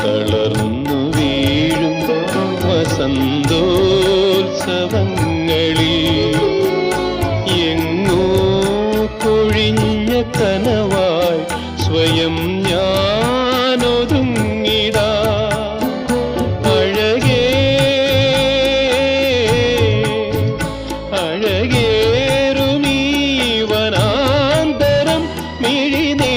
തളർന്നു വീഴും വസന്തോത്സവങ്ങളിൽ എങ്ങോ കൊഴിഞ്ഞ കനവായി സ്വയം ഞാനൊതുങ്ങിടാ. അഴകേ അഴകേറുമീവനാന്തരം മിഴിനീ.